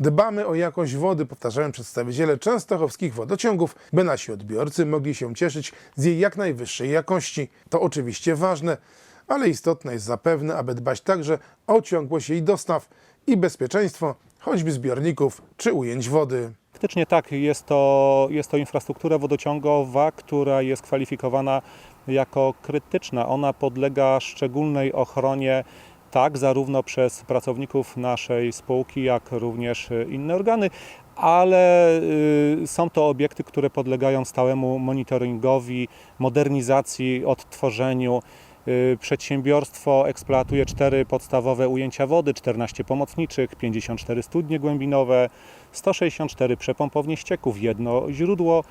Dbamy o jakość wody, powtarzają przedstawiciele częstochowskich wodociągów, by nasi odbiorcy mogli się cieszyć z jej jak najwyższej jakości. To oczywiście ważne, ale istotne jest zapewne, aby dbać także o ciągłość jej dostaw i bezpieczeństwo, choćby zbiorników czy ujęć wody. Faktycznie tak, jest to, jest to infrastruktura wodociągowa, która jest kwalifikowana jako krytyczna. Ona podlega szczególnej ochronie tak zarówno przez pracowników naszej spółki, jak również y, inne organy, ale y, są to obiekty, które podlegają stałemu monitoringowi, modernizacji, odtworzeniu. Y, Przedsiębiorstwo eksploatuje cztery podstawowe ujęcia wody, 14 pomocniczych, 54 studnie głębinowe, 164 przepompownie ścieków, jedno źródło.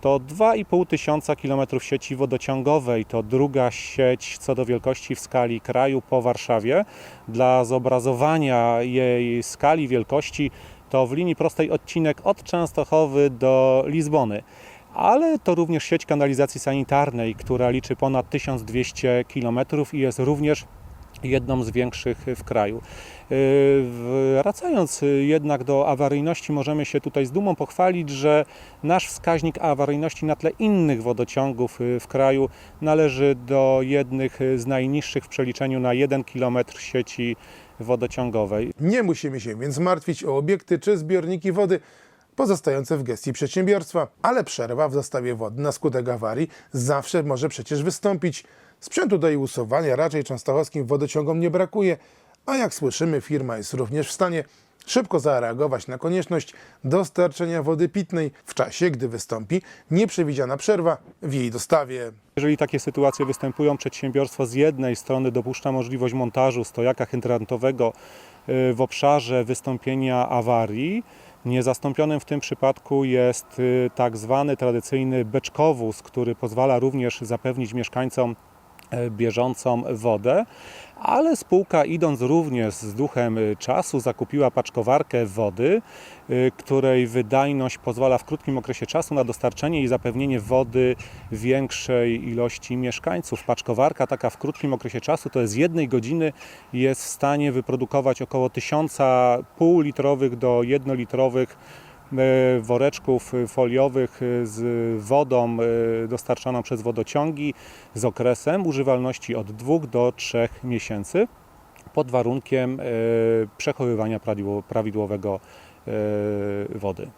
To 2,5 tysiąca kilometrów sieci wodociągowej. To druga sieć co do wielkości w skali kraju po Warszawie. Dla zobrazowania jej skali, wielkości to w linii prostej odcinek od Częstochowy do Lizbony. Ale to również sieć kanalizacji sanitarnej, która liczy ponad 1200 km i jest również jedną z większych w kraju. Yy, Wracając jednak do awaryjności, możemy się tutaj z dumą pochwalić, że nasz wskaźnik awaryjności na tle innych wodociągów yy, w kraju należy do jednych z najniższych w przeliczeniu na 1 km sieci wodociągowej. Nie musimy się więc martwić o obiekty czy zbiorniki wody pozostające w gestii przedsiębiorstwa, ale przerwa w dostawie wody na skutek awarii zawsze może przecież wystąpić. Sprzętu do jej usuwania raczej częstochowskim wodociągom nie brakuje, a jak słyszymy firma jest również w stanie szybko zareagować na konieczność dostarczenia wody pitnej w czasie, gdy wystąpi nieprzewidziana przerwa w jej dostawie. Jeżeli takie sytuacje występują, przedsiębiorstwo z jednej strony dopuszcza możliwość montażu stojaka hydrantowego y, w obszarze wystąpienia awarii. Niezastąpionym w tym przypadku jest y, tak zwany tradycyjny beczkowóz, który pozwala również zapewnić mieszkańcom bieżącą wodę, ale spółka idąc również z duchem czasu zakupiła paczkowarkę wody, y, której wydajność pozwala w krótkim okresie czasu na dostarczenie i zapewnienie wody większej ilości mieszkańców. Paczkowarka taka w krótkim okresie czasu to jest jednej godziny jest w stanie wyprodukować około 1000 półlitrowych do jednolitrowych woreczków foliowych e, z wodą e, dostarczaną przez wodociągi z okresem używalności od 2 do 3 miesięcy pod warunkiem e, przechowywania prawidło- prawidłowego e, wody.